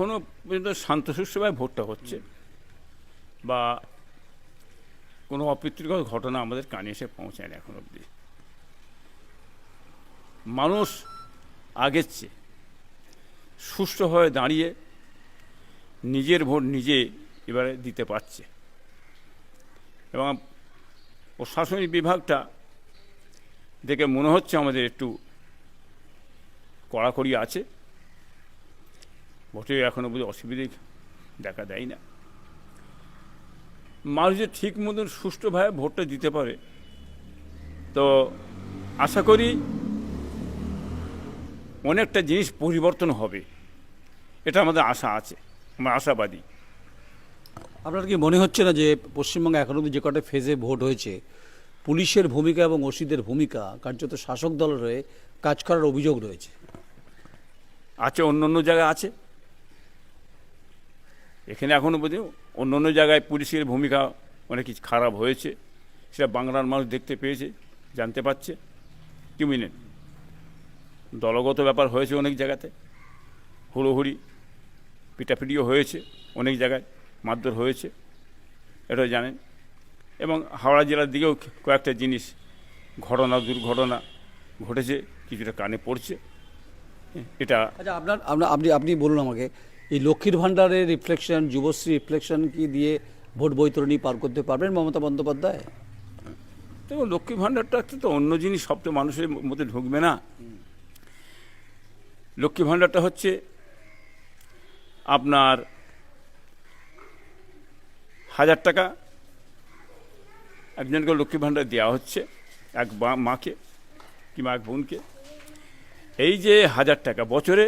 এখনও পর্যন্ত শান্তসুষ্ঠুভাবে ভোটটা হচ্ছে। বা কোনো অপ্রীতিকর ঘটনা আমাদের কানে এসে পৌঁছায়নি এখন অবধি। মানুষ আগের চেয়ে সুষ্ঠুভাবে দাঁড়িয়ে নিজের ভোট নিজে এবারে দিতে পারছে। এবং প্রশাসনিক বিভাগটা দেখে মনে হচ্ছে আমাদের একটু কড়াকড়ি আছে। ভোটে এখনও বুঝি অসুবিধে দেখা দেয় না। মানুষ যে ঠিক মতন সুষ্ঠুভাবে ভোটটা দিতে পারে তো আশা করি অনেকটা জিনিস পরিবর্তন হবে। এটা আমাদের আশা আছে আমরা আশাবাদী। আপনার কি মনে হচ্ছে না যে পশ্চিমবঙ্গে এখন অব্দি যে কটা ফেজে ভোট হয়েছে পুলিশের ভূমিকা এবং ওসিদের ভূমিকা কার্যত শাসক দলের হয়ে কাজ করার অভিযোগ রয়েছে? আছে অন্য অন্য জায়গায় আছে। এখানে এখনও পর্যন্ত অন্য অন্য জায়গায় পুলিশের ভূমিকা অনেক কিছু খারাপ হয়েছে। সেটা বাংলার মানুষ দেখতে পেয়েছে, জানতে পারছে। কি বুঝলেন দলগত ব্যাপার হয়েছে অনেক জায়গাতে। হুড়োহুড়ি, পিটাপিটিও হয়েছে অনেক জায়গায়, মারধর হয়েছে এটা জানেন। এবং হাওড়া জেলার দিকেও কয়েকটা জিনিস, ঘটনা, দুর্ঘটনা ঘটেছে, কিছুটা কানে পড়ছে। এটা আচ্ছা আপনার আপনি আপনি বলুন আমাকে এই লক্ষ্মীর ভাণ্ডারের রিফ্লেকশন যুবশ্রী রিফ্লেকশন কি দিয়ে ভোট বৈতরণী পার করতে পারবেন মমতা বন্দ্যোপাধ্যায়? দেখো লক্ষ্মী ভাণ্ডারটা তো অন্য জিনিস, সব তো মানুষের মধ্যে ঢুকবে না। লক্ষ্মী ভাণ্ডারটা হচ্ছে আপনার হাজার টাকা একজনকে লক্ষ্মী ভাণ্ডার দেওয়া হচ্ছে, এক মাকে কিংবা এক বোনকে। এই যে হাজার টাকা, বছরে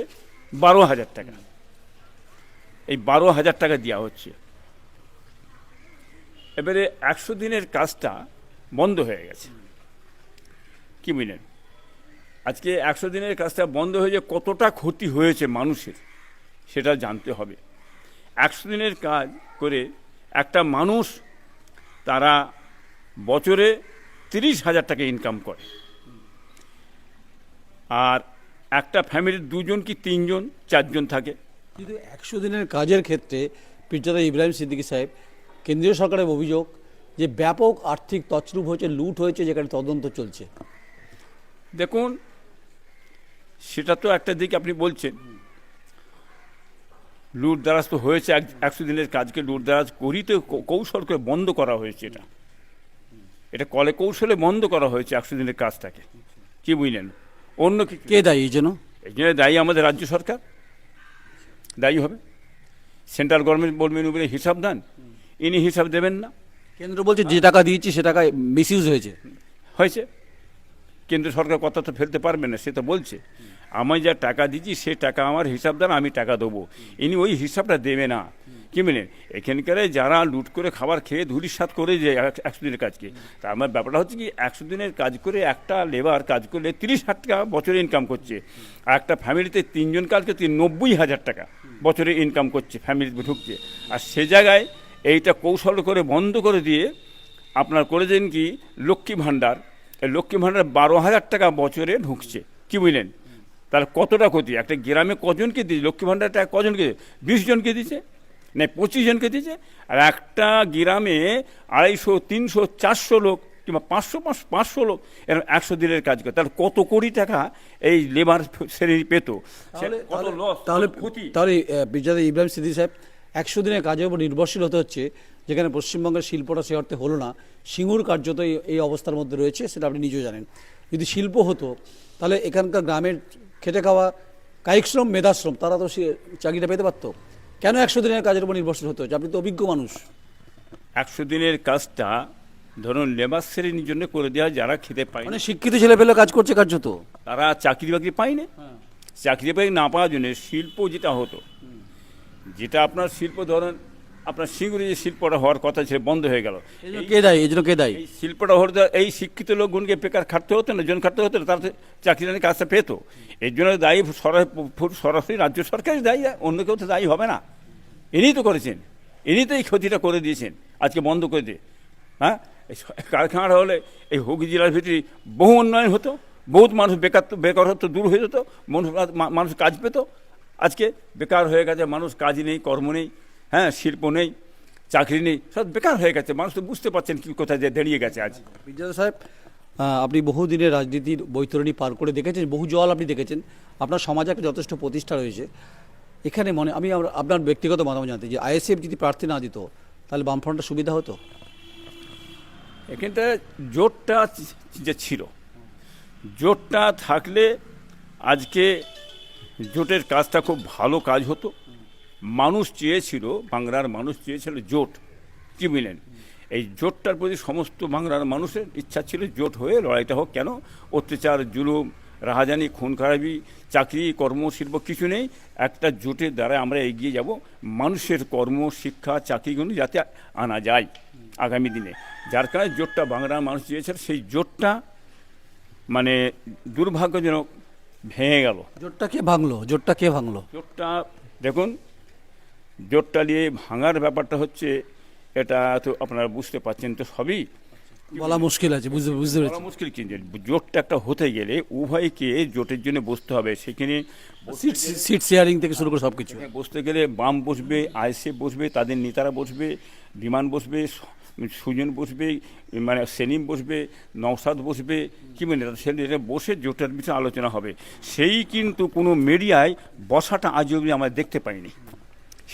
বারো হাজার টাকা। এই বারো হাজার টাকা দেওয়া হচ্ছে। এবারে একশো দিনের কাজটা বন্ধ হয়ে গেছে। কি বুঝলেন আজকে একশো দিনের কাজটা বন্ধ হয়ে কতটা ক্ষতি হয়েছে মানুষের, সেটা জানতে হবে। একশো দিনের কাজ করে একটা মানুষ তারা বছরে তিরিশ হাজার টাকা ইনকাম করে। আর একটা ফ্যামিলির দুজন কি তিনজন, চারজন থাকে? কিন্তু একশো দিনের কাজের ক্ষেত্রে পিরজাদা ইব্রাহিম সিদ্দিকী সাহেব কেন্দ্রীয় সরকারের অভিযোগ যে ব্যাপক আর্থিক তছরূপ হয়েছে লুট হয়েছে যেখানে তদন্ত চলছে। দেখুন সেটা তো একটা দিক আপনি বলছেন। লুট দ্বারাজ তো হয়েছে এক- একশো দিনের কাজকে লুট দ্বারাজ করিতে কৌশল করে বন্ধ করা হয়েছে এটা। এটা কলে কৌশলে বন্ধ করা হয়েছে একশো দিনের কাজটাকে। কি বুঝলেন? অন্য কে দায়ী এই জন্য? এই জন্য দায়ী আমাদের রাজ্য সরকার। দায়ী হবে। সেন্ট্রাল গভর্নমেন্ট বলবেন উপরে হিসাব দেন। ইনি হিসাব দেবেন না। কেন্দ্র বলছে যে টাকা দিয়েছি সে টাকা মিসইউজ হয়েছে। হয়েছে। কেন্দ্র সরকার কথা তো ফেলতে পারবে না সে তো বলছে। আমি যা টাকা দিচ্ছি সে টাকা আমার হিসাব দেন আমি টাকা দেবো। ইনি ওই হিসাবটা দেবে না। কি বলেন এখানকার যারা লুট করে খাবার খেয়ে ধুলিসাত করে যে এক- একশো দিনের কাজকে, তা আমার ব্যাপারটা হচ্ছে কি, একশো দিনের কাজ করে একটা লেবার কাজ করলে তিরিশ হাজার টাকা বছরে ইনকাম করছে। আর একটা ফ্যামিলিতে তিনজন কাজকে তিন নব্বই হাজার টাকা বছরে ইনকাম করছে ফ্যামিলিতে ঢুকছে। আর সে জায়গায় এইটা কৌশল করে বন্ধ করে দিয়ে আপনার করেছেন কি, লক্ষ্মী ভাণ্ডার। লক্ষ্মী ভাণ্ডার বারো হাজার টাকা বছরে ঢুকছে। কি বুঝলেন? তাহলে কতটা ক্ষতি? একটা গ্রামে কজনকে দিয়েছে? লক্ষ্মী ভাণ্ডারটা কজনকে বিশ জনকে দিয়েছে? না পঁচিশ জনকে দিয়েছে আর একটা গ্রামে আড়াইশো তিনশো চারশো লোক কিংবা পাঁচশো পাঁচশো পাঁচশো লোক এরকম একশো দিনের কাজ করে। তাহলে কত কোটি টাকা এই লেবার শ্রেণি পেত? তাহলে তাহলে- পিরজাদা ইব্রাহিম সিদ্দিকী সাহেব একশো দিনের কাজের উপর নির্ভরশীল হতে হচ্ছে যেখানে পশ্চিমবঙ্গের শিল্পটা সে অর্থে হলো না। সিঙ্গুর কার্যত এই- এই অবস্থার মধ্যে রয়েছে সেটা আপনি নিজেও জানেন। যদি শিল্প হতো তাহলে এখানকার গ্রামের খেটে খাওয়া কায়িক শ্রম মেধাশ্রম তারা তো সে চাকরিটা পেতে পারতো। কেন একশো দিনের কাজের উপর নির্ভরশীল হতে হচ্ছে? আপনি তো অভিজ্ঞ মানুষ। একশো দিনের কাজটা ধরুন লেবার শ্রেণির জন্য করে দেওয়া যারা খেতে পায় মানে শিক্ষিত ছেলে পেলে কাজ করছে কার্যত তারা চাকরি বাকরি পায় না। চাকরি বাকরি না পাওয়ার জন্য শিল্প যেটা হতো যেটা আপনার শিল্প ধরেন আপনার সিঙ্গুরি যে শিল্পটা হওয়ার কথা ছিল বন্ধ হয়ে গেল। কে দায়ী? এই জন্য কে দায়ী? এই শিল্পটা হওয়ার এই শিক্ষিত লোকগুনকে বেকার খাটতে হতো না জন খাটতে হতো না তারা চাকরি জানি কাজটা পেত। এর জন্য দায়ী সরা- পুরো সরাসরি রাজ্য সরকারই দায়ী অন্য কেউ তো দায়ী হবে না। ইনিই তো করেছেন। ইনি তো এই ক্ষতিটা করে দিয়েছেন আজকে বন্ধ করে দিয়ে। হ্যাঁ? এই কারখানাটা হলে এই হুগলি জেলার ভিতরে বহু উন্নয়ন হতো বহুত মানুষ বেকার বেকারত্ব দূর হয়ে যেত মানুষ মানুষ কাজ পেত। আজকে বেকার হয়ে গেছে মানুষ কাজ নেই কর্ম নেই। হ্যাঁ শিল্প নেই চাকরি নেই সব বেকার হয়ে গেছে। মানুষ তো বুঝতে পারছেন কি কোথায় যে দাঁড়িয়ে গেছে আজ। বিদ্যাধর সাহেব আপনি বহুদিনের রাজনীতির বৈতরণী পার করে দেখেছেন বহু জল আপনি দেখেছেন। আপনার সমাজে একটা যথেষ্ট প্রতিষ্ঠা রয়েছে। এখানে মনে আমি আপনার ব্যক্তিগত মতামত জানতে যে আইএসএফ যদি প্রার্থী না দিত তাহলে বামফ্রন্টের সুবিধা হতো? এখানটা জোটটা যে ছিল জোটটা থাকলে আজকে জোটের কাজটা খুব ভালো কাজ হতো। মানুষ চেয়েছিল বাংলার মানুষ চেয়েছিল জোট কি বুঝলেন এই জোটটার প্রতি সমস্ত বাংলার মানুষের ইচ্ছা ছিল জোট হয়ে লড়াইটা হোক। কেন? অত্যাচার জুলুম রাহাজানি খুন খারাপি চাকরি কর্মশিল্প কিছু নেই। একটা জোটের দ্বারা আমরা এগিয়ে যাব। মানুষের কর্ম শিক্ষা চাকরিগুলো যাতে আনা যায় আগামী দিনে। যার কারণে জোটটা বাংলার মানুষ চেয়েছিল সেই জোটটা মানে দুর্ভাগ্যজনক ভেঙে গেল। জোটটা কে ভাঙলো? জোটটা কে ভাঙলো? জোটটা দেখুন জোটটা নিয়ে ভাঙার ব্যাপারটা হচ্ছে এটা তো আপনারা বুঝতে পারছেন তো সবই। বলা মুশকিল আছে বুঝতে বুঝতে পেরেছি। মুশকিল কিন্তু জোটটা একটা হতে গেলে উভয়কে জোটের জন্য বসতে হবে। সেখানে সিট সিট শেয়ারিং থেকে শুরু করে সব কিছু বসতে গেলে বাম বসবে আইএসএফ বসবে তাদের নেতারা বসবে বিমান বসবে সুজন বসবে মানে সেলিম বসবে নওসাদ বসবে কি মানে সেটা বসে জোটের বিষয়ে আলোচনা হবে। সেই কিন্তু কোনো মিডিয়ায় বসাটা আজ অবধি আমরা দেখতে পাইনি।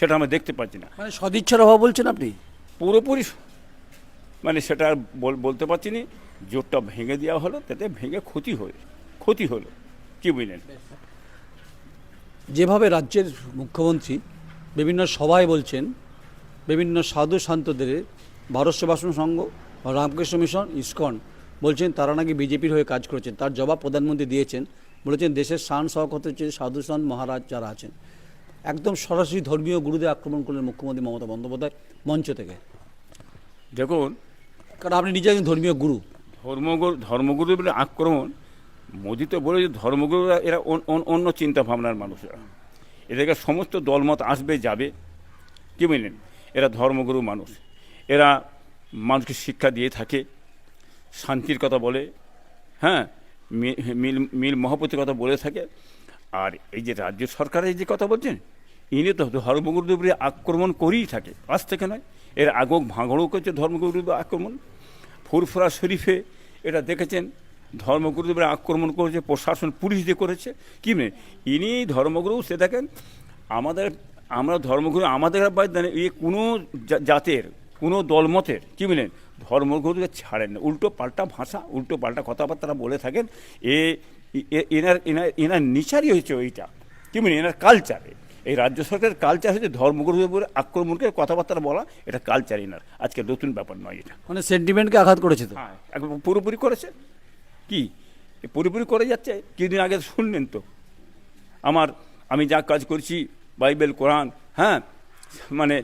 সেটা আমরা দেখতে পাচ্ছি না। মানে সদিচ্ছার অভাব বলছেন আপনি? পুরোপুরি মানে সেটা আর বল- বলতে পারছি না। জোরটা ভেঙে দেওয়া হলো তাতে ভেঙে ক্ষতি হলো ক্ষতি হলো কি বুঝলেন? যেভাবে রাজ্যের মুখ্যমন্ত্রী বিভিন্ন সভায় বলছেন বিভিন্ন সাধু সন্তদের ভারত সেবাশ্রম সংঘ রামকৃষ্ণ মিশন ইস্কন বলছেন তারা নাকি বিজেপির হয়ে কাজ করেছেন। তার জবাব প্রধানমন্ত্রী দিয়েছেন। বলেছেন দেশের শান শওকত হচ্ছে সাধু সন্ত মহারাজ যারা আছেন। একদম সরাসরি ধর্মীয় গুরুদের আক্রমণ করলেন মুখ্যমন্ত্রী মমতা বন্দ্যোপাধ্যায় মঞ্চ থেকে। দেখুন কারণ আপনি নিজে একজন ধর্মীয় গুরু। ধর্মগুরু ধর্মগুরু বলে আক্রমণ মোদি তো বলে যে ধর্মগুরুরা এরা অন- অন- অন্য চিন্তা ভাবনার মানুষরা। এদেরকে সমস্ত দলমত আসবে যাবে। কি বুঝলেন এরা ধর্মগুরু মানুষ। এরা মানুষকে শিক্ষা দিয়ে থাকে শান্তির কথা বলে হ্যাঁ? মিল মিল মহাপতির কথা বলে থাকে। আর এই যে রাজ্য সরকারের যে কথা বলছেন, ইনি তো ধর্মগুরুদের উপরে আক্রমণ করেই থাকে। আজ থেকে নয়, এর আগক ভাঙড়ও করছে ধর্মগুরুদের আক্রমণ। ফুরফুরা শরীফে এটা দেখেছেন ধর্মগুরুদের আক্রমণ করেছে, প্রশাসন, পুলিশ দিয়ে করেছে, কি মানে? ইনি ধর্মগুরু, সে দেখেন, আমাদের, আমরা ধর্মগুরু, আমাদের আবার জানে এ কোনো জাতের, কোনো দলমতের, কি বলেন ধর্মগুরুকে ছাড়েন না। উল্টো পাল্টা ভাষা, উল্টো পাল্টা কথাবার্তা বলে থাকেন, এ- এনার এনার এনার নিচারই হয়েছে ওইটা। কি মানে এনার কালচারে এই রাজ্য সরকারের কালচার হচ্ছে ধর্মগুরুদের উপরে আক্রমণকে কথাবার্তা বলা এটা কালচার এনার। আজকে নতুন ব্যাপার নয় এটা। মানে সেন্টিমেন্টকে আঘাত করেছে তো? হ্যাঁ পুরোপুরি করেছে। কি? পুরোপুরি করে যাচ্ছে? কিছুদিন আগে শুনলেন তো। আমার আমি যা কাজ করছি বাইবেল কোরআন হ্যাঁ মানে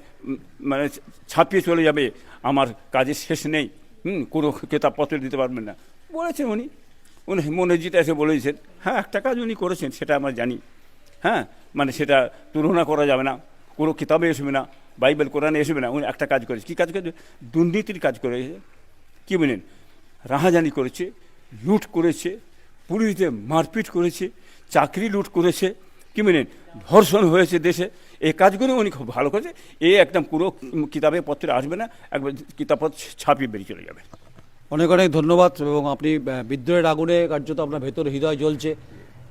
মানে ছাপিয়ে চলে যাবে। আমার কাজের শেষ নেই। হুম কোনো কেতাবপত্র দিতে পারবেন না। বলেছেন উনি। উনি মনে এসে বলেছেন হ্যাঁ একটা কাজ উনি করেছেন, সেটা আমরা জানি। হ্যাঁ মানে সেটা তুলনা করা যাবে না, কোনো কিতাবে আসবে না, বাইবেল, কোরআনে আসবে না, উনি একটা কাজ করেছে। কী কাজ করেছে? দুর্নীতির কাজ করেছে। কী বলেন? রাহাজানি করেছে, লুট করেছে, পুলিশদের মারপিট করেছে, চাকরি লুট করেছে। কি বলেন? ধর্ষণ হয়েছে দেশে। এই কাজগুলো উনি খুব ভালো করেছে। এ একদম পুরো কিতাবে পত্রে আসবে না, একবার কিতাবপত্র ছাপিয়ে বেরিয়ে চলে যাবে। অনেক অনেক ধন্যবাদ এবং আপনি বিদ্রোহের আগুনে কার্যত আপনার ভেতর হৃদয় জ্বলছে।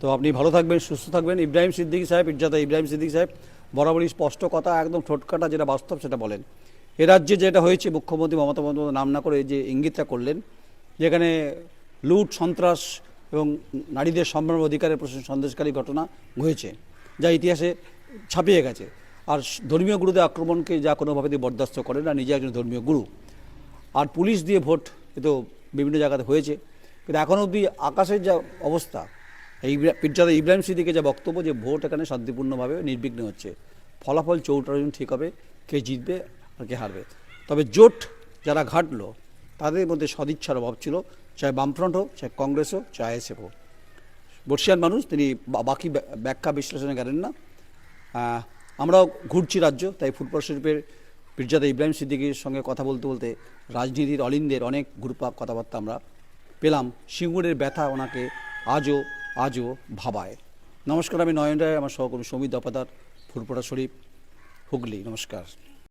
তো আপনি ভালো থাকবেন, সুস্থ থাকবেন। ইব্রাহিম সিদ্দিকী সাহেব, ইরজাদা ইব্রাহিম সিদ্দিকী সাহেব, বরাবরই স্পষ্ট কথা, একদম ঠোটকাটা যেটা বাস্তব সেটা বলেন। এ রাজ্যে যেটা হয়েছে, মুখ্যমন্ত্রী মমতা বন্দ্যোপাধ্যায় নাম না করে যে ইঙ্গিতটা করলেন, যেখানে লুট, সন্ত্রাস এবং নারীদের সম্ভ্রম অধিকারের প্রশ্ন সন্দেশকারী ঘটনা হয়েছে যা ইতিহাসে ছাপিয়ে গেছে। আর ধর্মীয় গুরুদের আক্রমণকে যা কোনোভাবে বরদাস্ত করে না, নিজে একজন ধর্মীয় গুরু। আর পুলিশ দিয়ে ভোট এ তো বিভিন্ন জায়গাতে হয়েছে। কিন্তু এখন অবধি আকাশের যা অবস্থা, এই ইব্রাহিম সিদ্দিকে যা বক্তব্য যে ভোট এখানে শান্তিপূর্ণভাবে নির্বিঘ্ন হচ্ছে, ফলাফল চৌটার ঠিক হবে, কে জিতবে আর কে হারবে। তবে জোট যারা ঘাটলো, তাদের মধ্যে সদিচ্ছার অভাব ছিল, চাই বামফ্রন্ট হোক, চাই কংগ্রেস হোক, চাই আইএসএফ হোক। বর্ষিয়ান মানুষ, তিনি বাকি ব্যাখ্যা বিশ্লেষণে গেলেন না। আমরাও ঘুরছি রাজ্য, তাই ফুটবল শিল্পের পিরজাদা ইব্রাহিম সিদ্দিকির সঙ্গে কথা বলতে বলতে রাজনীতির অলিন্দের অনেক গুরুপাক কথাবার্তা আমরা পেলাম। সিঙ্গুরের ব্যথা ওনাকে আজও আজও ভাবায়। নমস্কার, আমি নয়ন রায় আমার সহকর্মী সমীর দপাদার ফুলপড়া শরীফ, হুগলি। নমস্কার।